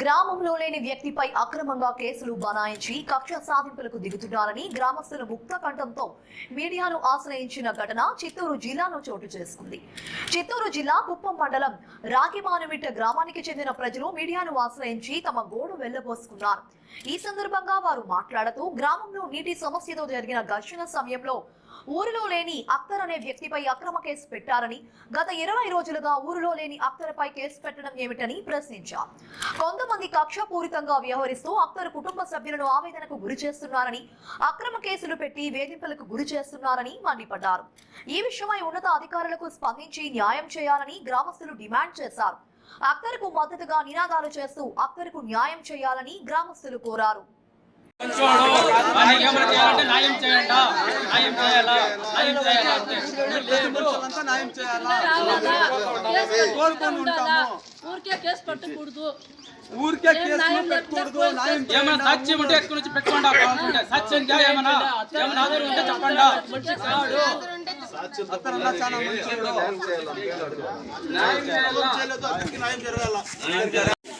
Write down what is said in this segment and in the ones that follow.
గ్రామంలో లేని వ్యక్తిపై అక్రమంగా కేసులు బనాయించి కక్ష సాధింపులకు దిగుతున్నారని గ్రామస్తుల ముక్త కంఠంతో మీడియాను ఆశ్రయించిన ఘటన చిత్తూరు జిల్లాలో చోటు చేసుకుంది. చిత్తూరు జిల్లా కుప్పం మండలం రాగిమానుమిట్ట గ్రామానికి చెందిన ప్రజలు మీడియాను ఆశ్రయించి తమ గోడు వెళ్ళబోసుకున్నారు ఈ సందర్భంగా వారు మాట్లాడుతూ గ్రామంలో నీటి సమస్యతో జరిగిన ఘర్షణ సమయంలో ఊరిలో లేని అఖ్తర్ అనే వ్యక్తిపై అక్రమ కేసు పెట్టారని గత ఇరవై రోజులుగా ఊరిలో లేని అఖ్తర్పై కేసు పెట్టడం ఏమిటని ప్రశ్నించారు. కొంతమంది కక్షపూరితంగా వ్యవహరిస్తూ అక్తర్ కుటుంబ సభ్యులను ఆవేదనకు గురి చేస్తున్నారని అక్రమ కేసులు పెట్టి వేధింపులకు గురి చేస్తున్నారని మండిపడ్డారు. ఈ విషయమై ఉన్నత అధికారులకు స్పందించి న్యాయం చేయాలని గ్రామస్తులు డిమాండ్ చేశారు. అక్తర్కు మద్దతుగా నినాదాలు చేస్తూ అక్తర్కు న్యాయం చేయాలని గ్రామస్తులు కోరారు. న్యాయం చేయాలా న్యాయం చేయాలా? న్యాయం చేయాలా? కోరుకొని ఉంటాము ఊరికే కేసు పెట్టకూడదు ఊరికే కేసులు పెట్టకూడదు న్యాయం ఏమైనా సాక్ష్యం ఉంటే ఎక్కడి నుంచి పెట్టుకోండి సాక్ష్యం గా ఏమైనా ఏమైనా ఆధారం ఉంటే చెప్పండి. న్యాయం చేయాలా? న్యాయం జరగాల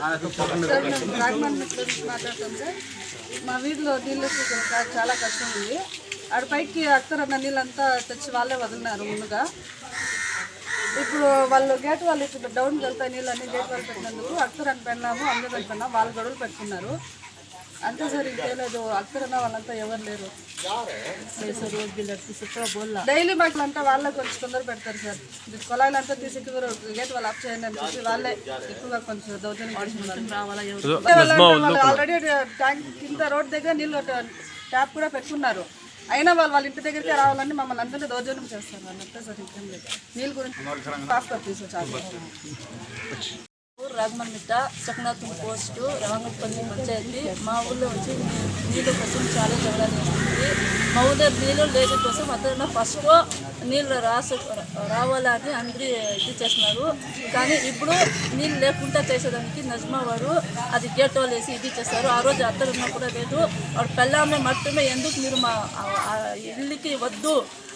సార్ మేము నుంచి మాట్లాడతాం సార్. మా వీధిలో నీళ్ళు చాలా కష్టం ఉంది. ఆడ పైకి అక్కర నీళ్ళంతా తెచ్చి వాళ్ళే వదిలినారు ముందుగా. ఇప్పుడు వాళ్ళు గేట్ వాళ్ళు ఇప్పుడు డౌన్కి వెళ్తాయి నీళ్ళు అన్ని గేట్ వాళ్ళు పెట్టినందుకు అక్కర్ అని పెన్నాము అందరూ అని పెన్నాము వాళ్ళు గొడవలు పెట్టుకున్నారు. అంతే సార్ ఇంకేం లేదు. అక్కర్ అన్న వాళ్ళంతా ఎవరు లేరు. డైలీ మాకు అంతా వాళ్ళే కొంచెం తొందర పెడతారు సార్. ఇది కుళాయిలు అంతా తీసి గేట్ వాళ్ళు ఆఫ్ చేయండి అని చెప్పి వాళ్ళే ఎక్కువగా కొంచెం దౌర్జన్యం ఆల్రెడీ ట్యాంక్ కింద రోడ్ దగ్గర నీళ్ళు ట్యాప్ కూడా పెట్టుకున్నారు. అయినా వాళ్ళు వాళ్ళ ఇంటి దగ్గరికి రావాలని మమ్మల్ని అందరినీ దౌర్జన్యం చేస్తారు వాళ్ళు అంతే సార్ ఇంకేం లేదు. నీళ్ళు గురించి పాస్పోర్ట్ తీసుకొచ్చారు రాగమన్మిట్ట సకనాథం పోస్టు రామపల్లి పంచాయతీ. మా ఊళ్ళో వచ్చి నీళ్ళ కోసం చాలా జగడా వస్తుంది మా ఊళ్ళో నీళ్ళు లేని కోసం అతను ఫస్ట్ నీళ్ళు రాసు రావాలని అందరి ఇది చేస్తున్నారు. కానీ ఇప్పుడు నీళ్ళు లేకుండా చేసేదానికి నజ్మా వారు అది గేట్ వేసి ఇది చేస్తారు. ఆ రోజు అత్తలు ఉన్నా కూడా లేదు. వాడు పెళ్ళామే మట్టుమే ఎందుకు మీరు మా ఇల్లుకి వద్దు?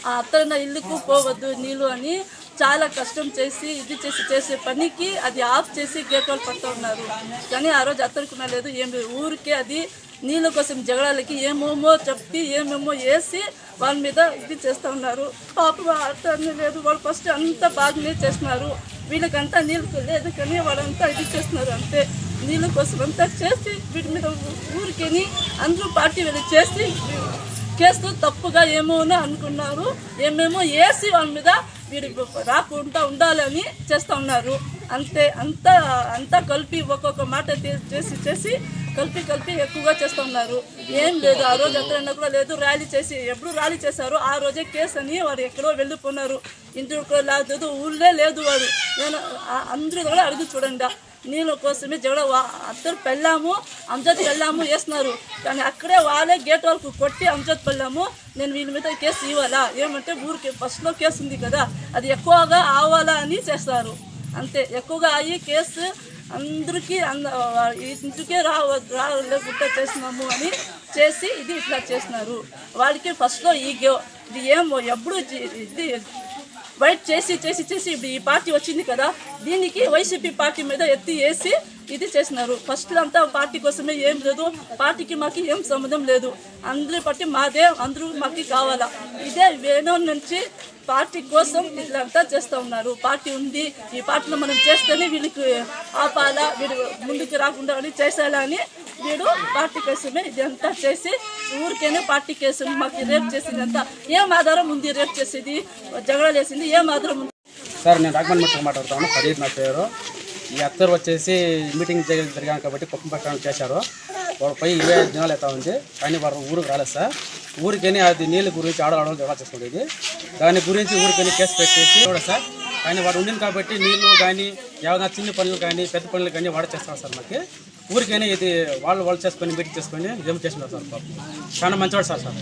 ఆ అత్తరున్న ఇల్లుకు పోవద్దు నీళ్ళు అని చాలా కష్టం చేసి ఇది చేసి చేసే పనికి అది ఆఫ్ చేసి గేట్ వాళ్ళు పడుతూ ఉన్నారు. కానీ ఆ రోజు అత్తరుకున్నా లేదు ఏం ఊరికే అది నీళ్ళ కోసం జగడాలకి ఏమేమో చెప్పి ఏమేమో వేసి వాళ్ళ మీద ఇది చేస్తూ ఉన్నారు. పాపం అర్థం లేదు వాళ్ళు ఫస్ట్ అంతా బాగానే చేస్తున్నారు. వీళ్ళకంతా నీళ్ళు లేదు కానీ వాళ్ళంతా ఇది చేస్తున్నారు అంతే. నీళ్ళ కోసం అంతా చేసి వీటి మీద ఊరికేని అందరూ పార్టీ వెళ్ళి చేసి కేసు తప్పుగా ఏమో అని అనుకున్నారు. ఏమేమో వేసి వాళ్ళ మీద వీడు రాకుండా ఉండాలని చేస్తూ ఉన్నారు. అంతే అంతా అంతా కలిపి ఒక్కొక్క మాట చేసి చేసి కలిపి కలిపి ఎక్కువగా చేస్తూ ఉన్నారు. ఏం లేదు ఆ రోజు ఎక్కడన్నా కూడా లేదు ర్యాలీ చేసి ఎప్పుడు ర్యాలీ చేశారో ఆ రోజే కేసు అని వారు ఎక్కడో వెళ్ళిపోయినారు. ఇంటికి లేదు ఊళ్ళే లేదు వాడు. నేను అందరూ కూడా అడుగు చూడండి. నీళ్ళ కోసమే జగడ అందరు పెళ్ళాము అంజద్ వెళ్ళాము వేస్తున్నారు. కానీ అక్కడే వాళ్ళే గేట్ వరకు కొట్టి అంజద్ పెళ్ళాము. నేను వీళ్ళ మీద కేసు ఇవ్వాలా? ఏమంటే ఊరికి ఫస్ట్లో కేసు ఉంది కదా అది ఎక్కువగా ఆవాలా అని చేస్తారు. అంతే ఎక్కువగా అయ్యి కేసు అందరికీ అంద ఇంటికే రావ రాలేకుండా చేసినాము అని చేసి ఇది ఇట్లా చేసినారు వాళ్ళకి ఫస్ట్లో ఈ గే- ఇది ఏమో ఎప్పుడు ఇది వైట్ చేసి చేసి చేసి ఇప్పుడు ఈ పార్టీ వచ్చింది కదా దీనికి వైసీపీ పార్టీ మీద ఎత్తి వేసి ఇది చేసినారు. ఫస్ట్ అంతా పార్టీ కోసమే ఏం లేదు. పార్టీకి మాకు ఏం సంబంధం లేదు. అందరి బట్టి మాదే అందరూ మాకు కావాలా. ఇదే వేణు నుంచి పార్టీ కోసం వీళ్ళంతా చేస్తూ ఉన్నారు. పార్టీ ఉంది. ఈ పార్టీలో మనం చేస్తేనే వీళ్ళకి ఆపాలా వీడు ముందుకు రాకుండా అని చేసేలా అని వీడు పార్టీ కోసమే ఇదంతా చేసి ఊరికేనే పార్టీ కేసు మాకు రేప్ చేసిందంతా. ఏం ఆధారం ఉంది రేపు చేసేది? జగడాలు వేసింది ఏం ఆధారం ఉంది? సార్ నేను రాఘవన్ మాట్లాడుతాను నా పేరు. ఈ అత్తరు వచ్చేసి మీటింగ్ జరి- జరిగాను కాబట్టి కుప్పం ప్రకారం చేశారు. వాడు పై ఇరవై ఐదు దినాలు అవుతా ఉంది. కానీ వారు ఊరికి రాలేదు సార్. ఊరికని అది నీళ్ళ గురించి ఆడవాడడం జగన్ చేసుకుంటుంది దాని గురించి ఊరికని కేసు పెట్టేసి కూడా సార్. కానీ వాడు ఉండింది కాబట్టి నీళ్ళు కానీ ఏమైనా చిన్న పనులు కానీ పెద్ద పనులు కానీ వాడు చేస్తాం సార్ మాకు. ఊరికైనా ఇది వాళ్ళు వాళ్ళు చేసుకొని మీటింగ్ చేసుకొని ఏం చేసినారు సార్ పాపం. చాలా మంచివాడు సార్ సార్.